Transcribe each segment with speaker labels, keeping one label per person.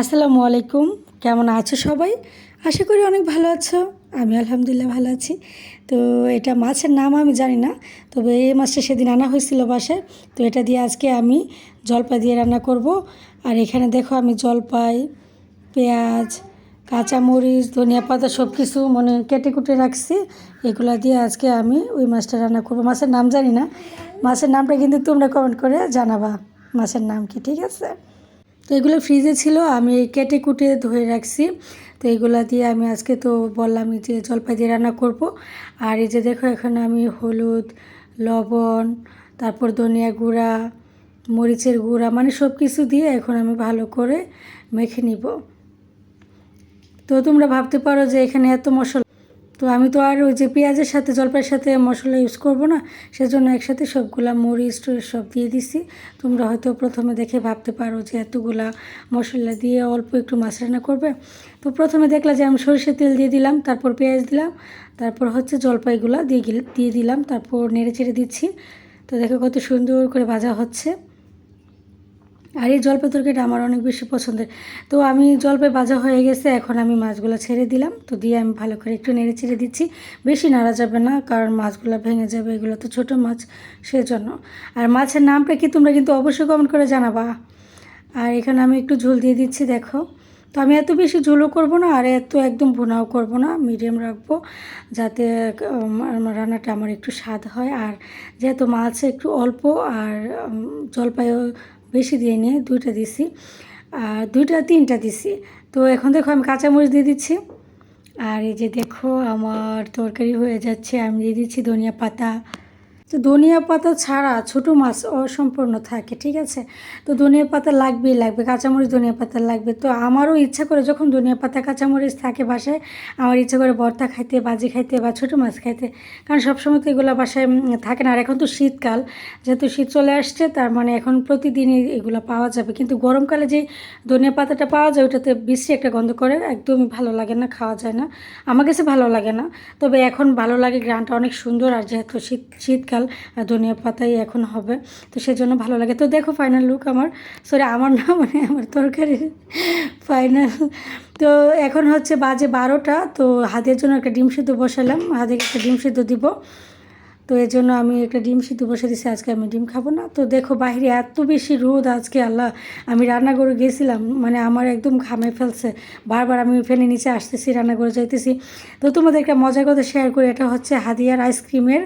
Speaker 1: আসসালামু আলাইকুম। কেমন আছো সবাই? আশা করি অনেক ভালো আছো। আমি আলহামদুলিল্লাহ ভালো আছি। তো এটা মাছের নাম আমি জানি না, তবে এই মাছটা সেদিন আনা হয়েছিল বাসায়। তো এটা দিয়ে আজকে আমি জলপা দিয়ে রান্না করব। আর এখানে দেখো আমি জলপাই, পেঁয়াজ, কাঁচামরিচ, ধনিয়া পাতা সব কিছু মানে কেটে কুটে রাখছি। এগুলা দিয়ে আজকে আমি ওই মাছটা রান্না করব। মাছের নাম জানি না। মাছের নামটা কিন্তু তোমরা কমেন্ট করে জানাবা। মাছের নাম কি? ঠিক আছে? তো এগুলো ফ্রিজে ছিল, আমি কেটে কুটে ধুয়ে রাখছি। তো এগুলা দিয়ে আমি আজকে তো বললাম যে জলপাই দিয়ে রান্না করব। আর এই যে দেখো, এখানে আমি হলুদ, লবণ, তারপর ধনিয়া গুঁড়া, মরিচের গুঁড়া মানে সব কিছু দিয়ে এখন আমি ভালো করে মেখে নিব। তো তোমরা ভাবতে পারো যে এখানে এত মশলা তো আমি তো আর ওই যে পেঁয়াজের সাথে, জলপাইয়ের সাথে মশলা ইউজ করব না, সেজন্য একসাথে সবগুলা মরিচ টরিচ সব দিয়ে দিছি। তোমরা হয়তো প্রথমে দেখে ভাবতে পারো যে এতগুলা মশলা দিয়ে অল্প একটু মাছ রান্না করবে। তো প্রথমে দেখলা যে আমি সরষের তেল দিয়ে দিলাম, তারপর পেঁয়াজ দিলাম, তারপর হচ্ছে জলপাইগুলা দিয়ে দিয়ে দিলাম, তারপর নেড়ে চেড়ে দিচ্ছি। তো দেখো কত সুন্দর করে ভাজা হচ্ছে। আর এই জলপাই তরকারিটা আমার অনেক বেশি পছন্দের। তো আমি জলপাই ভাজা হয়ে গেছে, এখন আমি মাছগুলো ছেড়ে দিলাম। তো দিয়ে আমি ভালো করে একটু নেড়ে ছেড়ে দিচ্ছি। বেশি নাড়া যাবে না, কারণ মাছগুলো ভেঙে যাবে, এগুলো তো ছোটো মাছ, সেজন্য। আর মাছের নামটা কি তোমরা কিন্তু অবশ্যই কমেন্ট করে জানাবা। আর এখানে আমি একটু ঝোল দিয়ে দিচ্ছি, দেখো। তো আমি এত বেশি ঝোলও করব না, আর এত একদম ভুনাও করব না মিডিয়াম রাখব, যাতে রান্নাটা আমার একটু স্বাদ হয়। আর যেহেতু মাছ একটু অল্প, আর জলপাইও বেশি দিয়ে নিয়ে দুইটা দিছি। আর দুইটা, তিনটা দিছি। তো এখন দেখো আমি কাঁচামরিচ দিয়ে দিচ্ছি। আর এই যে দেখো আমার তরকারি হয়ে যাচ্ছে, আমি দিয়ে দিচ্ছি ধনিয়া পাতা। তো ধনিয়া পাতা ছাড়া ছোটো মাছ অসম্পূর্ণ থাকে, ঠিক আছে? তো ধনিয়া পাতা লাগবেই লাগবে, কাঁচামরিচ ধনিয়া পাতা লাগবে। তো আমারও ইচ্ছা করে যখন ধনিয়া পাতা, কাঁচামরিচ থাকে বাসায়, আমার ইচ্ছা করে ভর্তা খাইতে বাজি খাইতে বা ছোটো মাছ খাইতে, কারণ সবসময় তো এগুলো বাসায় থাকে না। আর এখন তো শীতকাল, যেহেতু শীত চলে আসছে, তার মানে এখন প্রতিদিনই এগুলো পাওয়া যাবে। কিন্তু গরমকালে যে ধনিয়া পাতাটা পাওয়া যায়, ওটাতে বেশি একটা গন্ধ করে, একদমই ভালো লাগে না, খাওয়া যায় না। আমার কাছে ভালো লাগে না, তবে এখন ভালো লাগে, গ্রানটা অনেক সুন্দর। আর যেহেতু শীত, শীতকাল শীতকাল ধনিয়া পাতাই এখন হবে। তো সেজন্য ভালো লাগে। তো দেখো ফাইনাল লুক আমার। সরি আমার না মানে আমার তরকারির ফাইনাল তো এখন হচ্ছে বাজে বারোটা। তো হাতের জন্য একটা ডিম সিদ্ধ বসালাম। হাতে একটা ডিম সিদ্ধ দিব। তো এর জন্য আমি একটা ডিম সিদ্ধ বসে দিচ্ছি আজকে আমি ডিম খাব না। তো দেখো বাইরে এত বেশি রোদ আজকে, আল্লাহ। আমি রান্না করে গেছিলাম। মানে আমার একদম ঘামে ফেলছে। বারবার আমি ফেনে নিচে আসতেছি রান্না করে যাইতেছি। তো তোমাদের একটা মজার কথা শেয়ার করি। এটা হচ্ছে হাদিয়ার আইসক্রিমের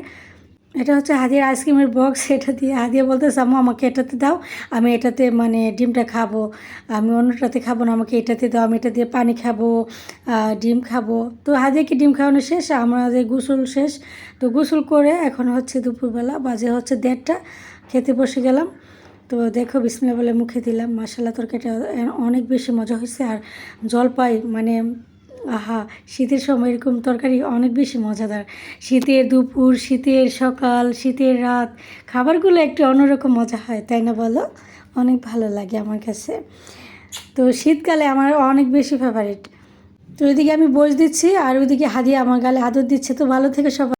Speaker 1: এটা হচ্ছে হাদিয়ার আইসক্রিমের বক্স এটা দিয়ে হাদিয়া বলতে আম্মু, আমাকে এটাতে দাও, আমি এটাতে মানে ডিমটা খাব, আমি অন্যটাতে খাব না, আমাকে এটাতে দাও, আমি এটা দিয়ে পানি খাব ডিম খাব। তো হাদিয়াকে ডিম খাওয়ানো শেষ? আমাদের গোসল শেষ, তো গোসল করে এখন হচ্ছে দুপুরবেলা, বাজে হচ্ছে দেড়টা, খেতে বসে গেলাম। তো দেখো বিসমিল্লা বলে মুখে দিলাম। মাসাল্লা তরকারিটা অনেক বেশি মজা হয়েছে, আর জলপাই মানে আহা, শীতের সময় এরকম তরকারি অনেক বেশি মজাদার। শীতের দুপুর, শীতের সকাল, শীতের রাত, খাবারগুলো একটু অন্যরকম মজা হয়, তাই না বলো? অনেক ভালো লাগে আমার কাছে। তো শীতকালে আমার অনেক বেশি ফেভারিট তো ওইদিকে আমি বস দিচ্ছি, আর ওইদিকে হাদিয়া আমার গালে আদর দিচ্ছে, তো ভালো থেকে সবাই।